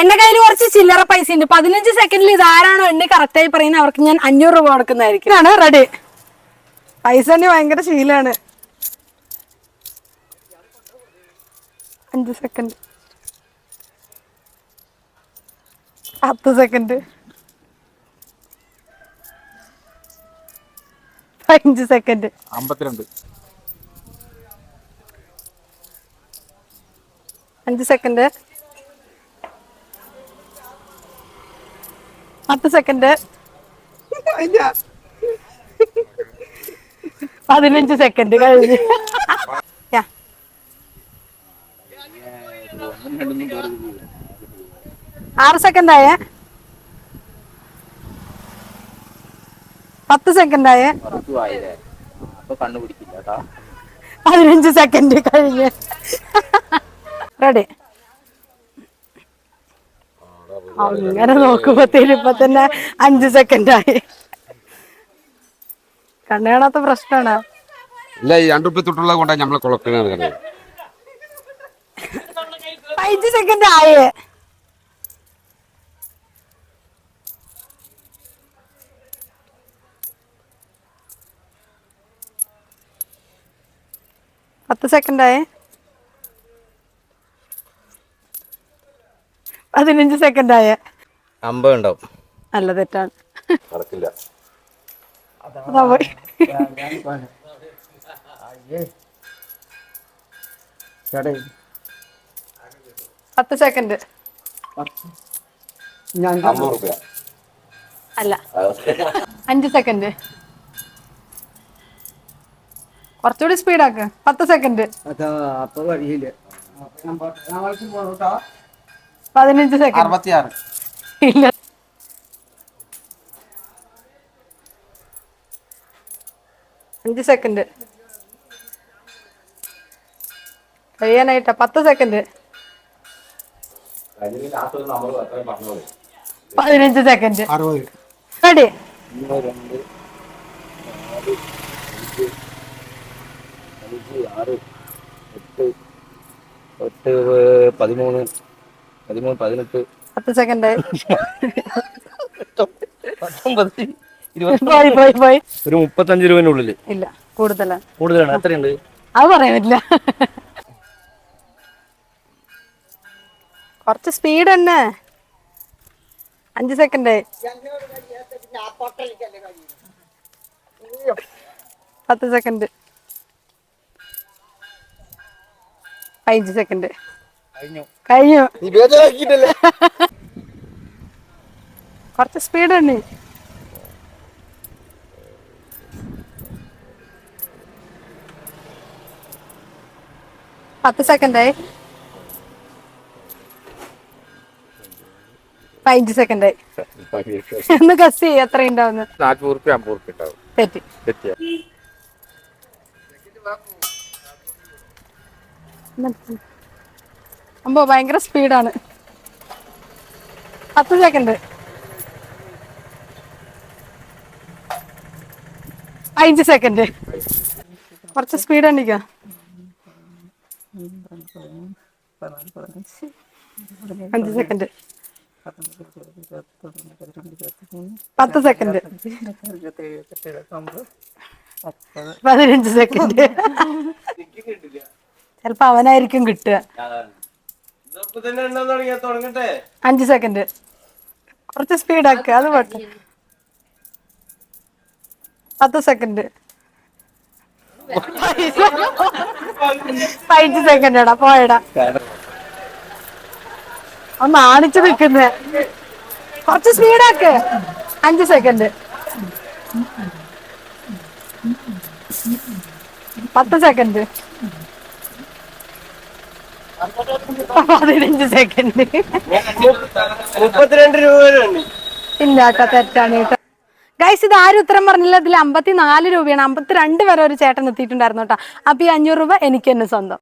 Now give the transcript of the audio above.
എന്റെ കയ്യിൽ കുറച്ച് ചില്ലറ പൈസ ഉണ്ട്. പതിനഞ്ച് സെക്കൻഡിൽ ഇത് ആരാണോ എണ്ണി കറക്റ്റ് ആയി പറയുന്നത് അവർക്ക് ഞാൻ അഞ്ഞൂറ് രൂപ കൊടുക്കുന്നതായിരിക്കും. ആണ് റെഡി. പൈസ തന്നെ ഭയങ്കര ശീലാണ്. അഞ്ച് സെക്കൻഡ് പത്ത് സെക്കൻഡ് പതിനഞ്ച് സെക്കൻഡ് അമ്പത്തിരണ്ട്. അഞ്ച് സെക്കൻഡ് പത്ത് സെക്കൻഡ് പതിനഞ്ച് സെക്കൻഡ് കഴിഞ്ഞ്. യാ. ആറ് സെക്കൻഡ് ആയേ. പത്ത് സെക്കൻഡ് ആയേ. പതിനഞ്ച് സെക്കൻഡ് കഴിഞ്ഞ്. റെഡി. അങ്ങനെ നോക്കുമ്പോഴത്തേനും ഇപ്പൊ തന്നെ അഞ്ചു സെക്കൻഡ് ആയി കണ്ണു കാണാത്ത പ്രശ്നമാണ് ഇല്ല ഈ രണ്ടു ഉപ്പി തൊട്ടുള്ളത് കൊണ്ടാ നമ്മളെ കുളപ്പിനാണ് കണ്ടത്. അഞ്ച് സെക്കൻഡ് ആയേ പത്ത് സെക്കൻഡ് പതിനഞ്ച് സെക്കൻഡ് ആയ അമ്പത് ഉണ്ടാവും. അല്ല തെറ്റാണ്. നടക്കില്ല. അതാ പോയി. പത്ത് സെക്കൻഡ്. അല്ല. അഞ്ച് സെക്കൻഡ്. കുറച്ചുകൂടി സ്പീഡാക്ക് പത്ത് സെക്കൻഡ്. അപ്പൊ കഴിയില്ല പതിനഞ്ച് സെക്കൻഡ് അറുപത്തിയാറ്. ഇല്ല. അഞ്ച് സെക്കൻഡ് കഴിയാനായിട്ടാ. പത്ത് സെക്കൻഡ് പതിനഞ്ച് സെക്കൻഡ് അറുപത്. റെഡി. പതിമൂന്ന് പതിമൂന്ന് പതിനെട്ട്. പത്ത് സെക്കൻഡ് പത്തൊമ്പത് ഒരു മുപ്പത്തഞ്ച് രൂപേന്റെ ഉള്ളിൽ ഇല്ല കൂടുതലാണ് കൂടുതലാണ്? എത്രയുണ്ട്? അത് പറയാൻ പറ്റില്ല. കുറച്ച് സ്പീഡ് തന്നെ. അഞ്ച് സെക്കൻഡ് പത്ത് സെക്കൻഡ് പതിനഞ്ച് സെക്കൻഡ് കഴിഞ്ഞു. കുറച്ച് സ്പീഡ് ഉണ്ട്. പത്ത് സെക്കൻഡായി പതിനഞ്ച് സെക്കൻഡായി ഒന്ന് ഗസ് ചെയ്യ എത്ര ഉണ്ടാവുന്നു? നാൽപ്പത് റുപ്യ അമ്പത് റുപ്യ ഉണ്ടാവും. തെറ്റി. തെറ്റിയ. അമ്പോ ഭയങ്കര സ്പീഡാണ്. പത്ത് സെക്കൻഡ് അഞ്ച് സെക്കൻഡ് കുറച്ച് സ്പീഡ് ഉണ്ടിക്ക അഞ്ച് സെക്കൻഡ് പത്ത് സെക്കൻഡ് പതിനഞ്ച് സെക്കൻഡ് ചിലപ്പോ അവനായിരിക്കും കിട്ടുക. അഞ്ച് സെക്കൻഡ് കുറച്ച് സ്പീഡ് ആക്കുക അത് പത്ത് സെക്കൻഡ് പതിനഞ്ച് സെക്കൻഡ് എടാ പോയടാ. ഒന്ന് ആണിച്ചു നിൽക്കുന്നേ. കുറച്ച് സ്പീഡ് സ്പീഡാക്ക് അഞ്ച് സെക്കൻഡ് പത്ത് സെക്കൻഡ് പതിനഞ്ച് സെക്കൻഡ് മുപ്പത്തിരണ്ട് രൂപ ഇല്ല കേട്ടോ തെറ്റാണ് കേട്ടോ. ഗൈസ് ഇത് ആരും ഉത്തരം പറഞ്ഞില്ല. ഇതിൽ അമ്പത്തിനാല് രൂപയാണ്. അമ്പത്തിരണ്ട് വരെ ഒരു ചേട്ടൻ എത്തിയിട്ടുണ്ടായിരുന്നു കേട്ടോ. അപ്പൊ ഈ അഞ്ഞൂറ് രൂപ എനിക്ക് തന്നെ സ്വന്തം.